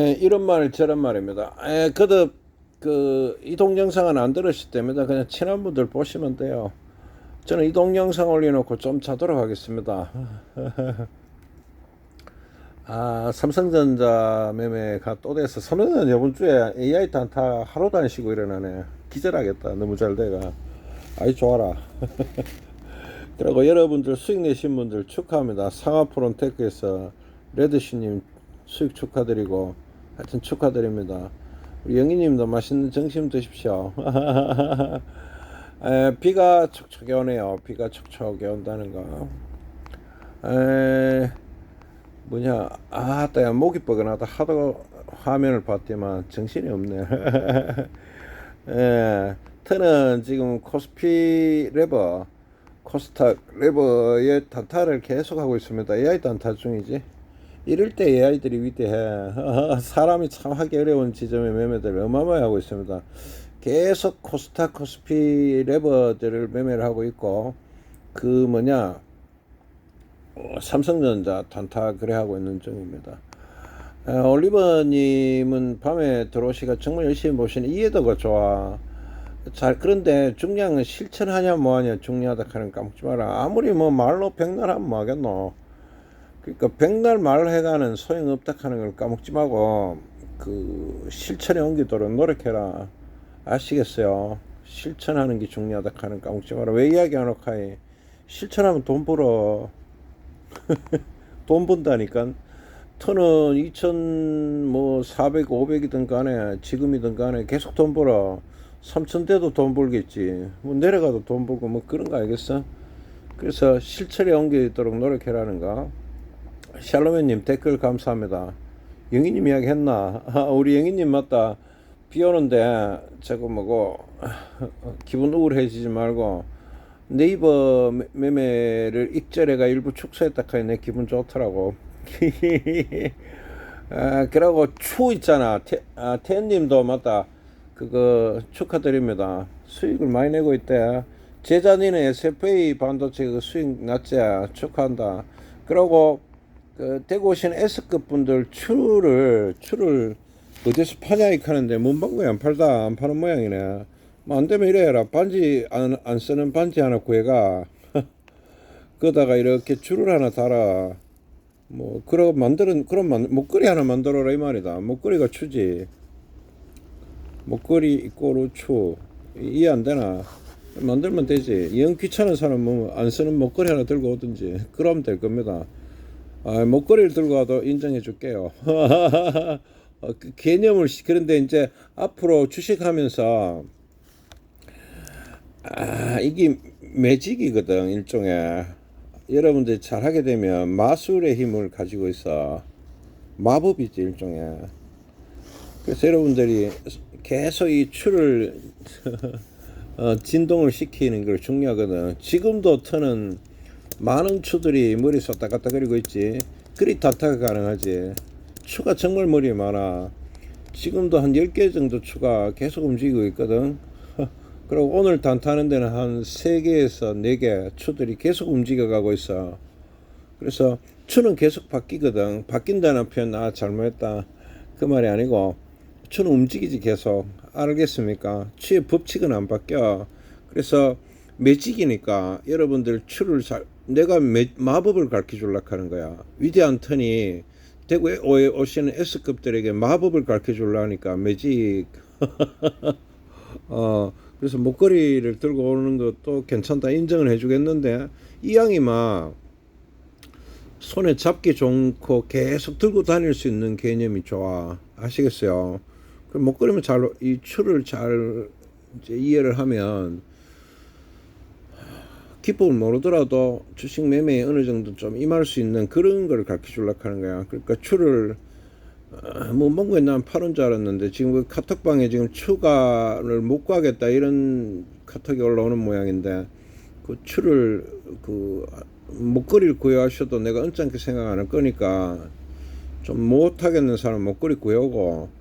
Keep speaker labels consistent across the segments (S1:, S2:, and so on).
S1: 에, 이런 말 저런 말입니다. 에, 그득 그이 동영상은 안 들으실 때입니다. 그냥 친한 분들 보시면 돼요. 저는 이 동영상 올려놓고 좀 자도록 하겠습니다. 아 삼성전자 매매가 또 돼서 선우는 이번 주에 AI 단타 하루 다니시고 일어나네. 기절하겠다. 너무 잘 돼가. 아이 좋아라. 그리고 여러분들 수익 내신 분들 축하합니다. 상하프론테크에서 레드씨님 수익 축하드리고 하여튼 축하드립니다. 우리 영희님도 맛있는 점심 드십시오. 에, 비가 촉촉해 오네요. 비가 촉촉해 온다는 거. 에, 뭐냐, 아, 따야 목이 뻐근하다. 하도 화면을 봤더만 정신이 없네. 에, 터는 지금 코스피 레버, 코스닥 레버의 단타를 계속하고 있습니다. AI 단타 중이지. 이럴 때 AI들이 위대해. 사람이 참 하기 어려운 지점의 매매들을 어마어마하게 하고 있습니다. 계속 코스닥 코스피 레버들을 매매를 하고 있고 그 뭐냐 어, 삼성전자 단타 거래하고 있는 중입니다. 에, 올리버님은 밤에 들어오시가 정말 열심히 보시는 이해도가 좋아. 잘 그런데 중량은 실천하냐 뭐하냐 중요하다 하는 까먹지 마라. 아무리 뭐 말로 백날 하면 뭐하겠노. 그러니까 백날 말해가는 소용없다 하는 걸 까먹지 말고 그 실천에 옮기도록 노력해라. 아시겠어요? 실천하는 게 중요하다 하는 까먹지 마라. 왜 이야기 안 할까이? 실천하면 돈 벌어. 돈 번다니까. 터는 2천 뭐 400, 500이든 간에 지금이든 간에 계속 돈 벌어. 3천 대도 돈 벌겠지. 뭐 내려가도 돈 벌고 뭐 그런 거 알겠어? 그래서 실천에 옮기도록 노력해라는 거. 샬로맨님 댓글 감사합니다. 영희님 이야기 했나? 아, 우리 영희님 맞다. 비 오는데 저거 뭐고 기분 우울해지지 말고 네이버 매- 매매를 익절해가 일부 축소했다 내 기분 좋더라고. 아, 그러고 추 있잖아. 태, 아, 태님도 맞다. 그거 축하드립니다. 수익을 많이 내고 있대. 제자니는 SFA 반도체 그 수익 났지. 축하한다. 그러고 그 대구 오신 S급 분들 추를 추를 어디서 파냐 이 하는데 문방구에 안 팔다 안 파는 모양이네. 뭐 안 되면 이래 해라. 반지 안, 안 쓰는 반지 하나 구해가. 그다가 이렇게 줄을 하나 달아. 뭐 그러고 만드는 그런 만, 목걸이 하나 만들어라 이 말이다. 목걸이가 추지. 목걸이 이꼬로 추 이해 안 되나? 만들면 되지. 영 귀찮은 사람은 안 쓰는 목걸이 하나 들고 오든지 그러면 될 겁니다. 아, 목걸이를 들고 와도 인정해 줄게요. 어, 그 개념을 시- 그런데 이제 앞으로 주식하면서 아 이게 매직이거든 일종의. 여러분들이 잘 하게 되면 마술의 힘을 가지고 있어. 마법이지 일종의. 그래서 여러분들이 계속 이 추를 어, 진동을 시키는 걸 중요하거든. 지금도 터는 많은 추들이 머리 쏟다 갔다 그리고 있지. 그리 다타가 가능하지. 추가 정말 머리에 많아. 지금도 한 10개 정도 추가 계속 움직이고 있거든. 그리고 오늘 단타는 데는 한 3개에서 4개 추들이 계속 움직여 가고 있어. 그래서 추는 계속 바뀌거든. 바뀐다는 표현 아 잘못했다. 그 말이 아니고 추는 움직이지 계속. 알겠습니까? 추의 법칙은 안 바뀌어. 그래서 매직이니까 여러분들 추를 잘 내가 매, 마법을 가르쳐 줄라 하는 거야. 위대한 턴이 대구에 오- 오시는 S급들에게 마법을 가르쳐 줄라 하니까 매직. 어 그래서 목걸이를 들고 오는 것도 괜찮다 인정을 해주겠는데 이 양이 막 손에 잡기 좋고 계속 들고 다닐 수 있는 개념이 좋아. 아시겠어요? 그 목걸이면 잘 이 추를 잘 이해를 하면 기법을 모르더라도 주식 매매에 어느 정도 좀 임할 수 있는 그런 걸 가르쳐 주려고 하는 거야. 그러니까 추를 어, 뭐 뭔가 난 파는 줄 알았는데 지금 그 카톡방에 지금 추가를 못 가겠다 이런 카톡이 올라오는 모양인데 그 추를 그 목걸이를 구해하셔도 내가 언짢게 생각 안 할 거니까 좀 못하겠는 사람 목걸이 구해오고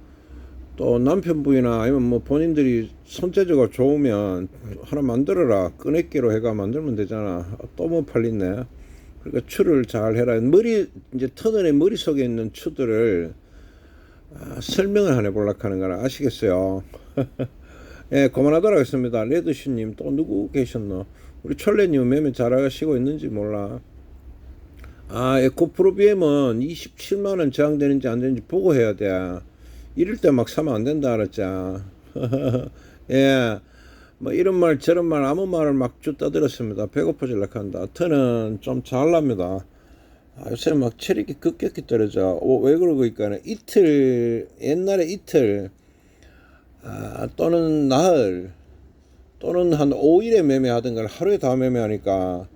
S1: 또 남편분이나 아니면 뭐 본인들이 손재주가 좋으면 하나 만들어라 꺼냈기로 해가 만들면 되잖아 또 뭐 팔리네 그러니까 추를 잘 해라 머리 이제 터널의 머릿속에 있는 추들을 아, 설명을 하나 볼락 하는 거라 아시겠어요? 예, 그만하도록 하겠습니다. 레드슈님 또 누구 계셨노? 우리 철레님 매매 잘 하시고 있는지 몰라. 아, 에코프로비엠은 27만원 저항되는지 안 되는지 보고 해야 돼. 이럴 때 막 사면 안 된다 알았지? 예. 뭐 이런 말 저런 말 아무 말을 막 쭉 떠들었습니다. 배고파질락 한다. 터는 좀 잘납니다. 아, 요새 막 체력이 급격히 떨어져. 어, 왜 그러고 있까는 이틀 옛날에 이틀 아, 또는 나흘 또는 한 5일에 매매하던 걸 하루에 다 매매하니까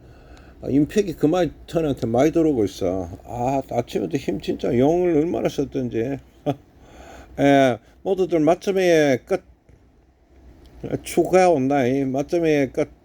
S1: 아, 임팩이 그만 턴한테 많이 들어오고 있어. 아, 아침부터 힘 진짜 용을 얼마나 썼던지. 예, 모두들 맞점에 끝 추가 온다. 이 맞점에 끝.